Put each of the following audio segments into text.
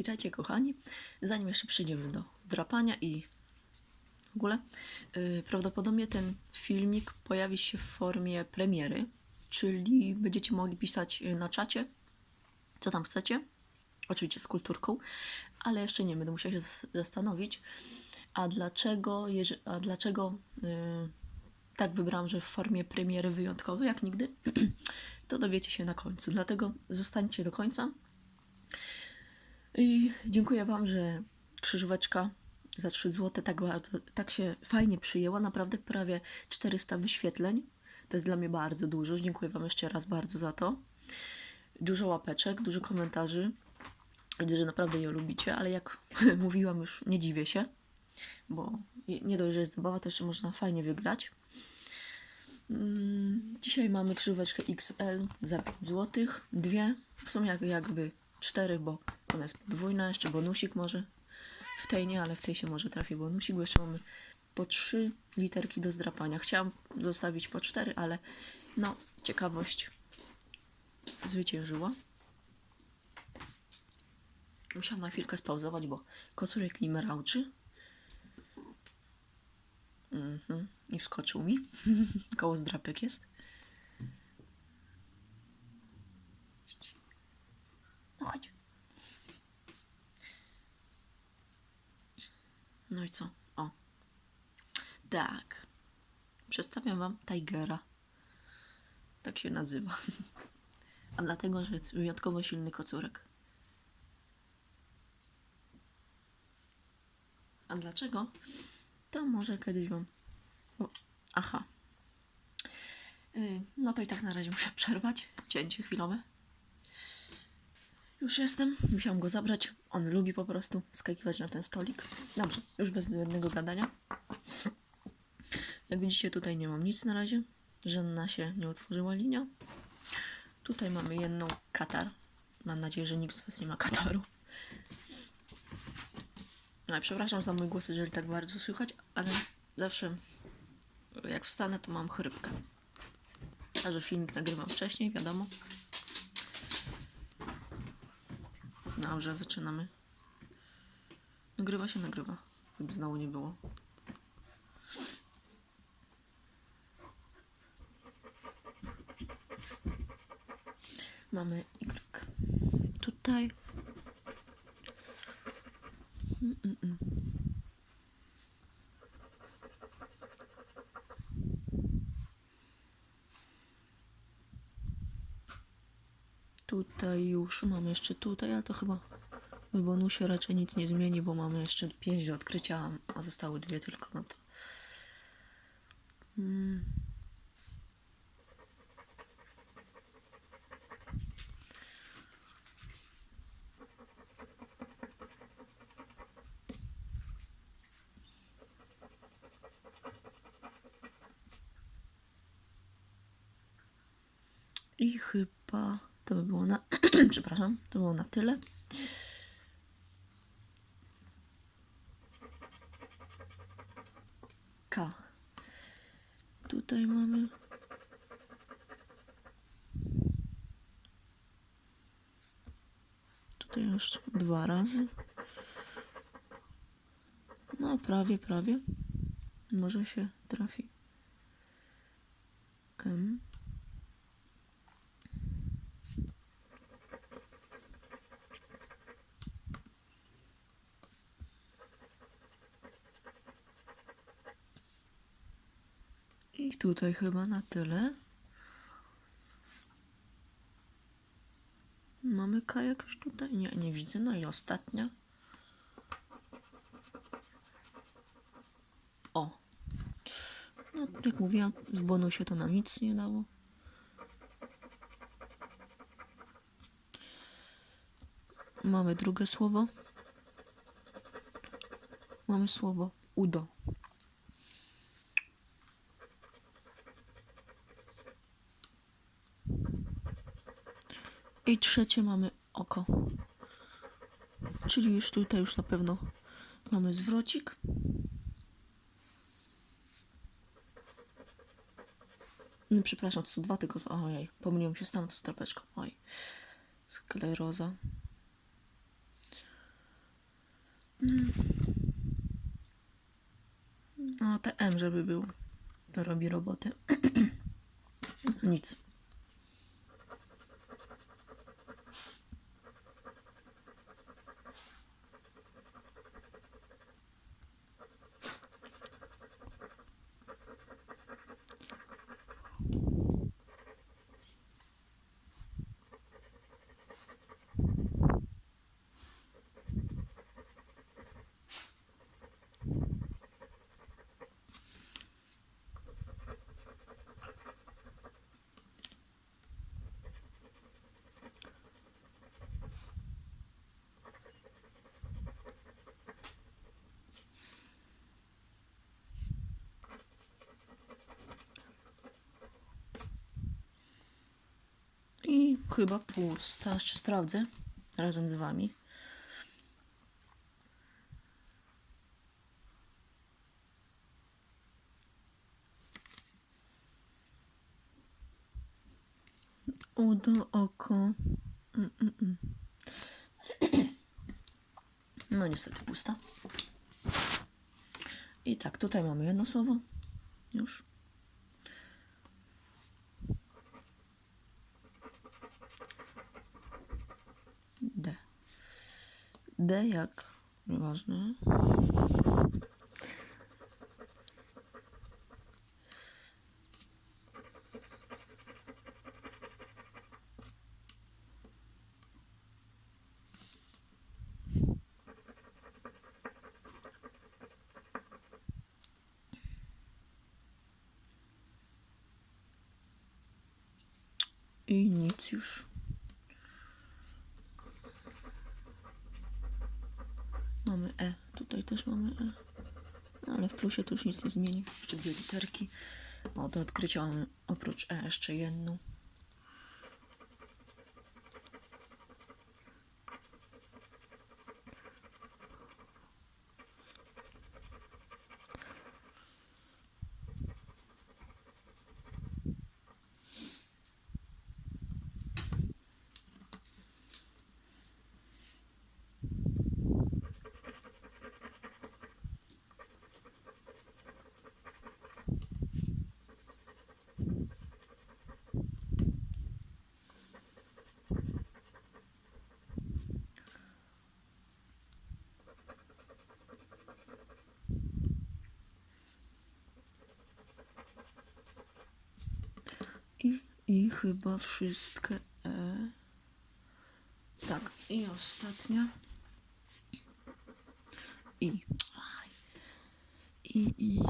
Witajcie kochani. Zanim jeszcze przejdziemy do drapania i w ogóle, yy, prawdopodobnie ten filmik pojawi się w formie premiery, czyli będziecie mogli pisać yy, na czacie, co tam chcecie. Oczywiście z kulturką, ale jeszcze nie będę musiała się zas- zastanowić. A dlaczego, a dlaczego yy, tak wybrałam, że w formie premiery wyjątkowej, jak nigdy, to dowiecie się na końcu. Dlatego zostańcie do końca. I dziękuję Wam, że krzyżóweczka za 3 zł tak, bardzo, tak się fajnie przyjęła. Naprawdę prawie 400 wyświetleń. To jest dla mnie bardzo dużo. Dziękuję Wam jeszcze raz bardzo za to. Dużo łapeczek, dużo komentarzy. Widzę, że naprawdę je lubicie, ale jak mówiłam już, nie dziwię się, bo nie dość, że jest zabawa, to jeszcze można fajnie wygrać. Mm, Dzisiaj mamy krzyżóweczkę XL za 5 zł. Dwie, w sumie jak, jakby cztery, bo ona jest podwójna, jeszcze bonusik może. W tej nie, ale w tej się może trafi bonusik, bo jeszcze mamy po trzy literki do zdrapania. Chciałam zostawić po cztery, ale no, ciekawość zwyciężyła. Musiałam na chwilkę spauzować, bo kocurek mi merałczy. Mhm. I wskoczył mi. Koło zdrapek jest. No chodź. No i co? O. Tak. Przedstawiam wam Tigera. Tak się nazywa. A dlatego, że jest wyjątkowo silny kocurek. A dlaczego? To może kiedyś wam. O, aha. Yy, No to i tak na razie muszę przerwać. Cięcie chwilowe. Już jestem. Musiałam go zabrać. On lubi po prostu skakiwać na ten stolik. Dobrze, już bez zbędnego gadania. Jak widzicie, tutaj nie mam nic na razie. Żadna się nie otworzyła linia. Tutaj mamy jedną katar. Mam nadzieję, że nikt z Was nie ma kataru. No, przepraszam za mój głos, jeżeli tak bardzo słychać, ale zawsze jak wstanę, to mam chrypkę. A że filmik nagrywam wcześniej, wiadomo. Dobrze, zaczynamy. Nagrywa się, nagrywa. Jakby znowu nie było. Mamy Y. Tutaj. Tutaj już mam jeszcze tutaj, a to chyba w bonusie raczej nic nie zmieni, bo mamy jeszcze pięć do odkrycia, a zostały dwie tylko, no to... Mm. I chyba to by było na. Przepraszam, to było na tyle. K. Tutaj mamy. Tutaj już dwa razy. No, prawie, prawie. Może się trafi. M. I tutaj chyba na tyle. Mamy K jakoś tutaj? Nie, nie widzę. No i ostatnia. O. No, jak mówiłam, w bonusie to nam nic nie dało. Mamy drugie słowo. Mamy słowo udo. I trzecie mamy oko. Czyli już tutaj już na pewno mamy zwrocik. Nie, przepraszam, to są dwa tylko. Ojej, pomyliłem się z tamtą strapeczką. Oj. Skleroza. No, te M, żeby był. To robi robotę. No nic. I chyba pusta. Jeszcze sprawdzę razem z wami. Udo, oko. Mm, mm, mm. No niestety pusta. I tak, tutaj mamy jedno słowo. Już. D jak? Nieważne. I nic już. Mamy E. Tutaj też mamy E. No, ale w plusie to już nic nie zmieni. Jeszcze dwie literki. O, do odkrycia mamy oprócz E jeszcze jedną. Chyba wszystkie E. Tak, i ostatnia. I. Aj. I, i.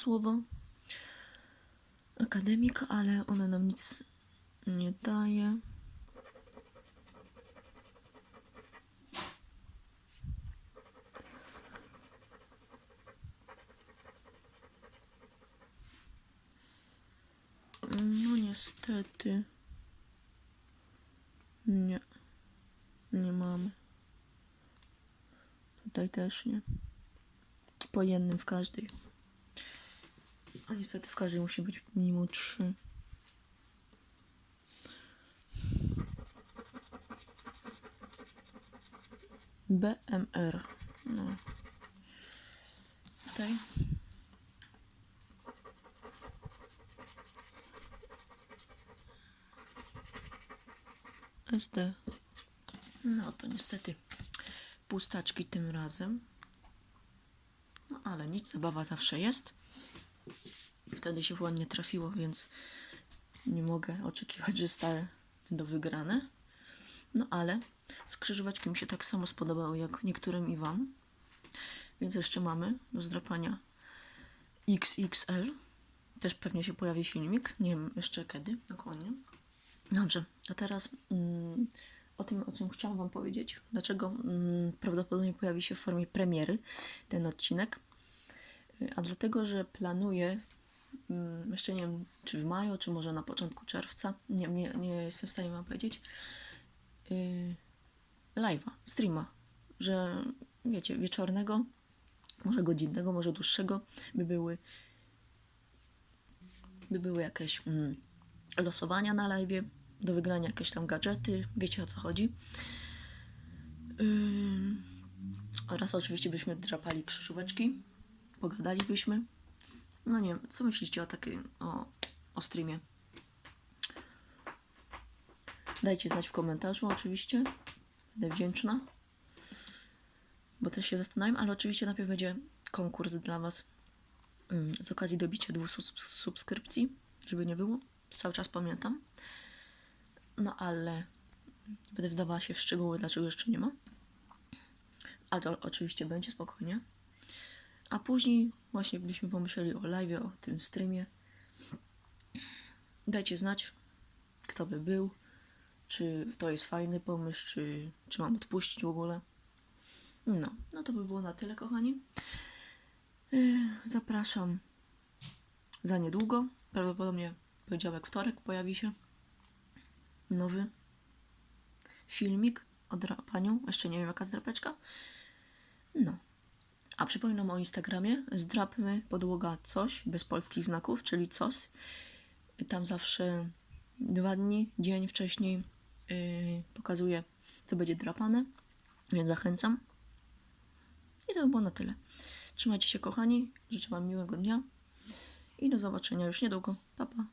słowo. Akademik, ale ono nam nic nie daje. No niestety. Nie. Nie mamy. Tutaj też nie. Po jednym w każdej. A niestety w każdej musi być minimum trzy. BMR. No. Tutaj. SD. No to niestety pustaczki tym razem. No ale nic, zabawa zawsze jest. Wtedy się ładnie trafiło, więc nie mogę oczekiwać, że stare do wygrane. No ale skrzyżowaczki mi się tak samo spodobały jak niektórym i Wam. Więc jeszcze mamy do zdrapania XXL. Też pewnie się pojawi filmik. Nie wiem jeszcze kiedy dokładnie. Dobrze, a teraz mm, o tym, o czym chciałam Wam powiedzieć. Dlaczego mm, prawdopodobnie pojawi się w formie premiery ten odcinek. Y, A dlatego, że planuję jeszcze nie wiem, czy w maju, czy może na początku czerwca. Nie, nie, nie jestem w stanie wam powiedzieć. Yy, live'a, streama, że wiecie, wieczornego, może godzinnego, może dłuższego, by były by były jakieś mm, losowania na live, do wygrania jakieś tam gadżety, wiecie o co chodzi. Ym, oraz oczywiście byśmy drapali krzyżóweczki, pogadalibyśmy. No nie wiem, co myślicie o takim, o, o streamie? Dajcie znać w komentarzu oczywiście, będę wdzięczna. Bo też się zastanawiam, ale oczywiście najpierw będzie konkurs dla Was mm, z okazji dobicia dwóch subskrypcji, żeby nie było. Cały czas pamiętam. No ale będę wdawała się w szczegóły, dlaczego jeszcze nie ma. A to oczywiście będzie spokojnie. A później właśnie byśmy pomyśleli o live, o tym streamie. Dajcie znać, kto by był, czy to jest fajny pomysł, czy, czy mam odpuścić w ogóle. No, no to by było na tyle, kochani. Yy, Zapraszam za niedługo. Prawdopodobnie poniedziałek, wtorek pojawi się nowy filmik o drapaniu. Jeszcze nie wiem, jaka zdrapeczka. No. Przypominam o Instagramie. Zdrapmy podłoga coś, bez polskich znaków, czyli coś. Tam zawsze dwa dni, dzień wcześniej yy, pokazuję, co będzie drapane. Więc zachęcam. I to by było na tyle. Trzymajcie się, kochani. Życzę Wam miłego dnia. I do zobaczenia już niedługo. Pa, pa.